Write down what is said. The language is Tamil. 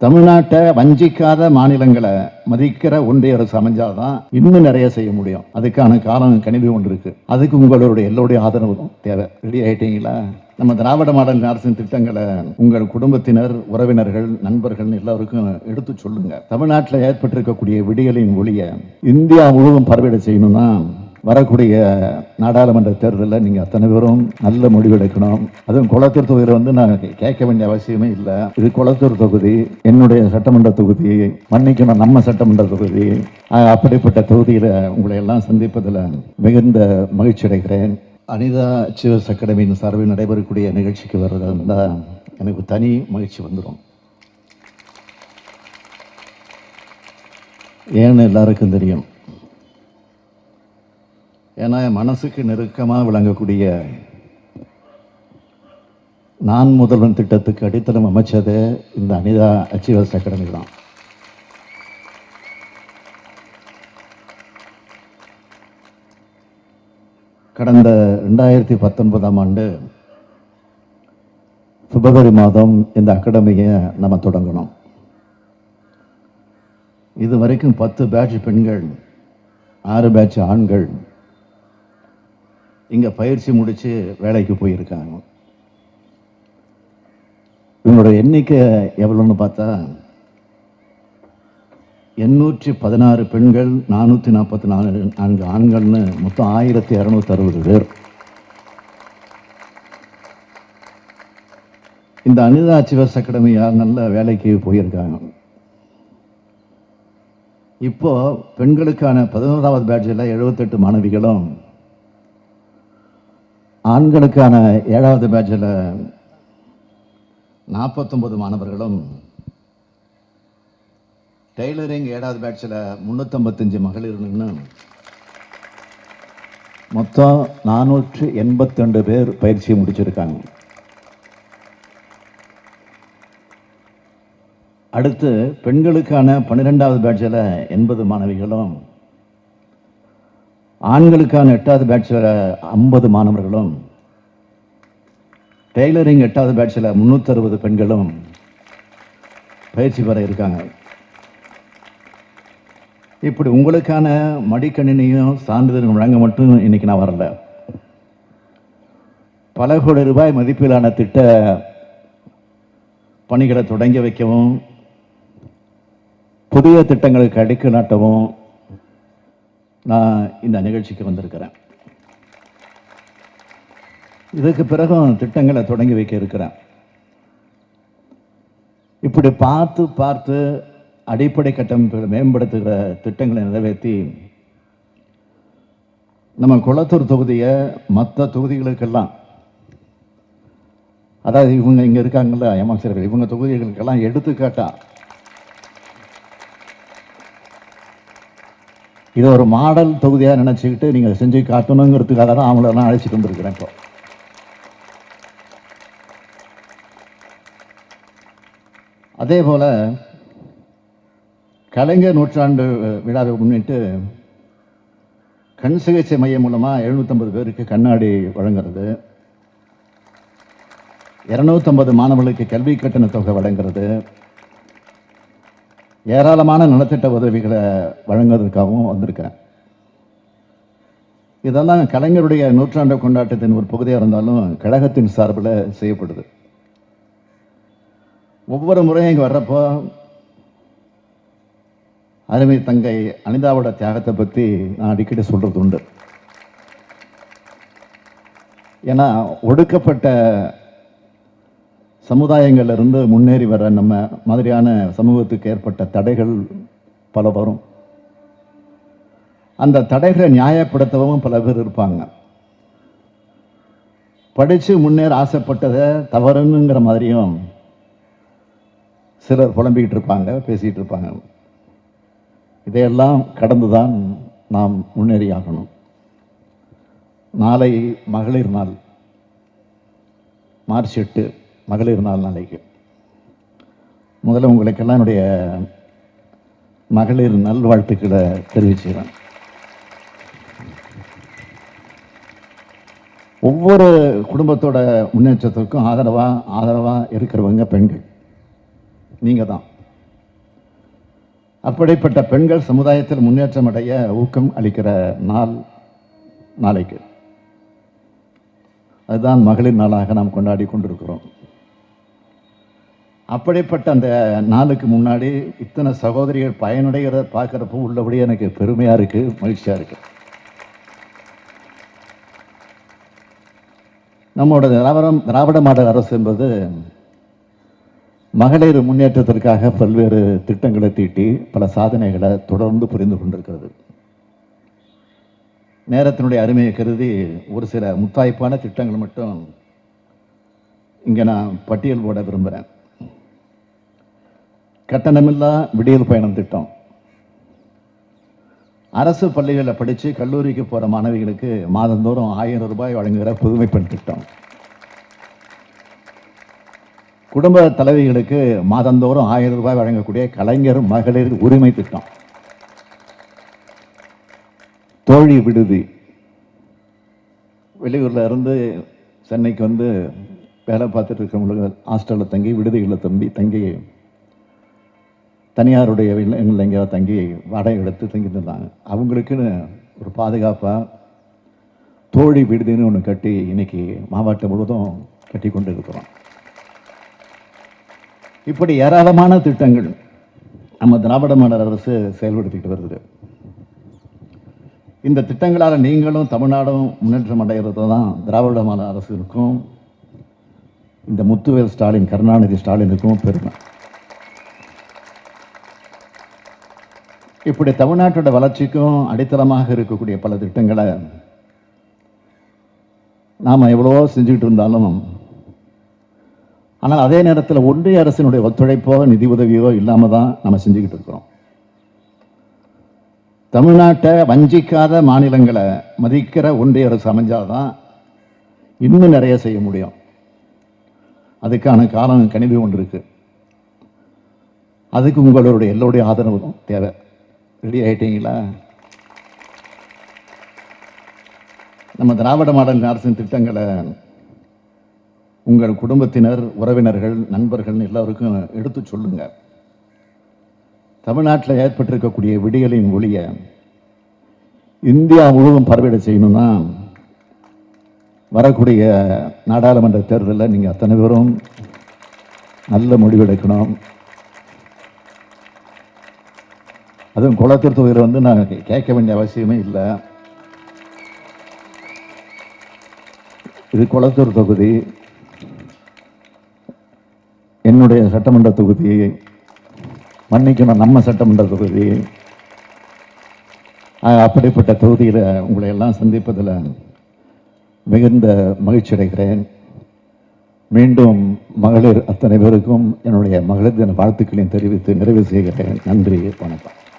தமிழ்நாட்டை வஞ்சிக்காத மாநிலங்களை மதிக்கிற ஒன்றிய அரசு அமைஞ்சாதான் இன்னும் நிறைய செய்ய முடியும். அதுக்கான காலம் கணிவு ஒன்று இருக்கு. அதுக்கு உங்களுடைய எல்லோருடைய ஆதரவும் தேவை. ரெடி ஆயிட்டீங்களா? நம்ம திராவிட மாடல் அரசின் திட்டங்களை உங்கள் குடும்பத்தினர் உறவினர்கள் நண்பர்கள் எல்லாருக்கும் எடுத்து சொல்லுங்க. தமிழ்நாட்டில் ஏற்பட்டிருக்கக்கூடிய விடியலின் ஒளியை இந்தியா முழுவதும் பரவிட செய்யணும்னா வரக்கூடிய நாடாளுமன்ற தேர்தலில் நீங்கள் அத்தனை பேரும் நல்ல முடிவெடுக்கணும். அதுவும் குளத்தூர் தொகுதியில் வந்து நான் கேட்க வேண்டிய அவசியமே இல்லை. இது குளத்தூர் தொகுதி என்னுடைய சட்டமன்ற தொகுதி மன்னிக்கணும் நம்ம சட்டமன்ற தொகுதி. அப்படிப்பட்ட தொகுதியில் உங்களை எல்லாம் சந்திப்பதில் மிகுந்த மகிழ்ச்சி அடைகிறேன். அனிதா சிவஸ் அகாடமியின் சார்பில் நடைபெறக்கூடிய நிகழ்ச்சிக்கு வர்றதா இருந்தால் எனக்கு தனி மகிழ்ச்சி வந்துடும். ஏன்னு எல்லாருக்கும் தெரியும். ஏன்னா என் மனசுக்கு நெருக்கமாக விளங்கக்கூடிய நான் முதல்வன் திட்டத்துக்கு அடித்தளம் அமைச்சதே இந்த அனிதா அச்சீவர்ஸ் அகாடமி தான். கடந்த ரெண்டாயிரத்தி பத்தொன்பதாம் ஆண்டு பிப்ரவரி மாதம் இந்த அகாடமியை நம்ம தொடங்கணும். இது வரைக்கும் பத்து பேட்ச் பெண்கள் ஆறு பேட்ச் ஆண்கள் இங்கே பயிற்சி முடித்து வேலைக்கு போயிருக்காங்க. இவங்களோட எண்ணிக்கை எவ்வளோன்னு பார்த்தா எண்ணூற்றி பதினாறு பெண்கள் நானூற்றி நாற்பத்தி நாலு நான்கு ஆண்கள்னு மொத்தம் ஆயிரத்தி இரநூத்தி அறுபது பேர். இந்த அனிதா சிவஸ் அகாடமி நல்ல வேலைக்கு போயிருக்காங்க. இப்போ பெண்களுக்கான பதினோராவது பேட்சில் எழுபத்தெட்டு மாணவிகளும் ஆண்களுக்கான ஏழாவது பேட்சில் நாற்பத்தொம்பது மாணவர்களும் டெய்லரிங் ஏழாவது பேட்சில் முந்நூற்றம்பத்தஞ்சு மகளிர்னு மொத்தம் நானூற்று எண்பத்திரெண்டு பேர் பயிற்சி முடிச்சிருக்காங்க. அடுத்து பெண்களுக்கான பன்னிரெண்டாவது பேட்சில் எண்பது மாணவிகளும் ஆண்களுக்கான எட்டாவது பேட்சில் ஐம்பது மாணவர்களும் டெய்லரிங் எட்டாவது பேட்சில் முந்நூற்றறுபது பெண்களும் பயிற்சி பெற இருக்காங்க. இப்படி உங்களுக்கான மடிக்கணினியும் சான்றிதழும் வழங்க மட்டும் இன்னைக்கு நான் வரல. பல கோடி ரூபாய் மதிப்பிலான திட்ட பணிகளை தொடங்கி வைக்கவும் புதிய திட்டங்களுக்கு அடிக்கல் நாட்டவும் நான் இந்த நிகழ்ச்சிக்கு வந்திருக்கிறேன். இதுக்கு பிறகும் திட்டங்களை தொடங்கி வைக்க இருக்கிறேன். இப்படி பார்த்து பார்த்து அடிப்படை கட்டமைப்புகளை மேம்படுத்துகிற திட்டங்களை நிறைவேற்றி நம்ம குளத்தூர் தொகுதியை மற்ற தொகுதிகளுக்கெல்லாம் அதாவது இவங்க இங்கே இருக்காங்கல்ல ஏமாசிரியர்கள் இவங்க தொகுதிகளுக்கெல்லாம் எடுத்துக்காட்டாக இது ஒரு மாடல் தொகுதியாக நினச்சிக்கிட்டு நீங்கள் செஞ்சு காட்டணுங்கிறதுக்காக தான் அவங்களெல்லாம் அழைச்சிட்டு வந்திருக்கிறேன் இப்போ. அதே போல் கலைஞர் நூற்றாண்டு விழாவை முன்னிட்டு கண் சிகிச்சை மையம் மூலமாக எழுநூற்றம்பது பேருக்கு கண்ணாடி வழங்குறது. இரநூத்தம்பது மாணவர்களுக்கு கல்வி கட்டண தொகை வழங்குறது. ஏராளமான நலத்திட்ட உதவிகளை வழங்குவதற்காகவும் வந்திருக்கிறேன். இதெல்லாம் கலைஞருடைய நூற்றாண்டு கொண்டாட்டத்தின் ஒரு பகுதியாக இருந்தாலும் கழகத்தின் சார்பில் செய்யப்படுது. ஒவ்வொரு முறையும் இங்கே வர்றப்போ அருமை தங்கை அனிதாவோட தியாகத்தை பற்றி நான் அடிக்கடி சொல்கிறது உண்டு ஏன்னா ஒடுக்கப்பட்ட சமுதாயங்கள்லேருந்து முன்னேறி வர நம்ம மாதிரியான சமூகத்துக்கு ஏற்பட்ட தடைகள் பல வரும். அந்த தடைகளை நியாயப்படுத்தவும் பல பேர் இருப்பாங்க. படித்து முன்னேற ஆசைப்பட்டதை தவறுங்கிற மாதிரியும் சிலர் புலம்பிக்கிட்டு இருப்பாங்க பேசிகிட்டு இருப்பாங்க. இதையெல்லாம் கடந்து தான் நாம் முன்னேறி ஆகணும். நாளை மகளிர் நாள் மார்ச் எட்டு. மகளிர் நாள் நாளைக்கு. முதல்ல உங்களுக்கெல்லாம் என்னுடைய மகளிர் நல்வாழ்த்துக்களை தெரிவிச்சுக்கிறேன். ஒவ்வொரு குடும்பத்தோட முன்னேற்றத்திற்கும் ஆதரவாக ஆதரவாக இருக்கிறவங்க பெண்கள். நீங்கள் தான் அப்படிப்பட்ட பெண்கள் சமுதாயத்தில் முன்னேற்றம் அடைய ஊக்கம் அளிக்கிற நாள் நாளைக்கு. அதுதான் மகளிர் நாளாக நாம் கொண்டாடி கொண்டிருக்கிறோம். அப்படிப்பட்ட அந்த நாளுக்கு முன்னாடி இத்தனை சகோதரிகள் பயனடைகிறத பார்க்குறப்போ உள்ளபடியே எனக்கு பெருமையாக இருக்குது மகிழ்ச்சியாக இருக்குது நம்மளோட திராவிடம் திராவிட மாடல் அரசு என்பது மகளிர் முன்னேற்றத்திற்காக பல்வேறு திட்டங்களை தீட்டி பல சாதனைகளை தொடர்ந்து புரிந்து கொண்டிருக்கிறது. நேரத்தினுடைய அருமையை கருதி ஒரு சில முத்தாய்ப்பான திட்டங்கள் மட்டும் இங்கே நான் பட்டியல் போட விரும்புகிறேன் கட்டணமில்லா விடியல் பயணம் திட்டம். அரசு பள்ளிகளில் படித்து கல்லூரிக்கு போகிற மாணவிகளுக்கு மாதந்தோறும் ஆயிரம் ரூபாய் வழங்குகிற புதுமை பெண் திட்டம். குடும்ப தலைவிகளுக்கு மாதந்தோறும் ஆயிரம் ரூபாய் வழங்கக்கூடிய கலைஞர் மகளிர் உரிமை திட்டம். தோழி விடுதி. வெளியூரில் இருந்து சென்னைக்கு வந்து வேலை பார்த்துட்டு இருக்கிறவங்களுக்கு ஹாஸ்டலில் தங்கி விடுதிகளில் தம்பி தங்கி தனியாருடைய இல்லங்களில் எங்கேயாவது தங்கி வாடகை எடுத்து தங்கியிருந்தாங்க அவங்களுக்குன்னு ஒரு பாதுகாப்பாக தோழி விடுதின்னு ஒன்று கட்டி இன்னைக்கு மாவட்டம் முழுவதும் கட்டி கொண்டு இருக்கிறோம் இப்படி ஏராளமான திட்டங்கள் நம்ம திராவிட மாடல் அரசு செயல்படுத்திக்கிட்டு வருது. இந்த திட்டங்களால் நீங்களும் தமிழ்நாடும் முன்னேற்றம் அடைகிறது தான் திராவிட மாடல் அரசுக்கும் இந்த முத்துவேல் ஸ்டாலின் கருணாநிதி ஸ்டாலினுக்கும் பெருமை. இப்படி தமிழ்நாட்டோட வளர்ச்சிக்கும் அடித்தளமாக இருக்கக்கூடிய பல திட்டங்களை நாம் எவ்வளவோ செஞ்சுக்கிட்டு இருந்தாலும் ஆனால் அதே நேரத்தில் ஒன்றிய அரசினுடைய ஒத்துழைப்போ நிதி உதவியோ இல்லாமல் தான் நம்ம செஞ்சுக்கிட்டு இருக்கிறோம். தமிழ்நாட்டை வஞ்சிக்காத மாநிலங்களை மதிக்கிற ஒன்றிய அரசு அமைஞ்சாதான் இன்னும் நிறைய செய்ய முடியும். அதுக்கான காலம் கனிவு ஒன்று இருக்கு. அதுக்கு உங்களுடைய எல்லோருடைய ஆதரவும் தேவை. ரெடி ஆகிட்டீங்களா நம்ம திராவிட மாடல் அரசின் திட்டங்களை உங்கள் குடும்பத்தினர் உறவினர்கள் நண்பர்கள் எல்லாருக்கும் எடுத்து சொல்லுங்க. தமிழ்நாட்டில் ஏற்பட்டிருக்கக்கூடிய விடியலின் ஒளியை இந்தியா முழுவதும் பரவிட செய்யணும்னா வரக்கூடிய நாடாளுமன்ற தேர்தலில் நீங்கள் அத்தனை பேரும் நல்ல முடிவெடுக்கணும் அதுவும் குளத்தூர் தொகுதியில் வந்து நான் கேட்க வேண்டிய அவசியமே இல்லை. இது குளத்தூர் தொகுதி. என்னுடைய சட்டமன்ற தொகுதி. மன்னிக்கணும் நம்ம சட்டமன்ற தொகுதி. அப்படிப்பட்ட தொகுதியில் உங்களை எல்லாம் சந்திப்பதில் மிகுந்த மகிழ்ச்சி அடைகிறேன். மீண்டும் மகளிர் அத்தனை பேருக்கும் என்னுடைய மகளிர் தின வாழ்த்துக்களையும் தெரிவித்து நிறைவு செய்கிறேன். நன்றி வணக்கம்.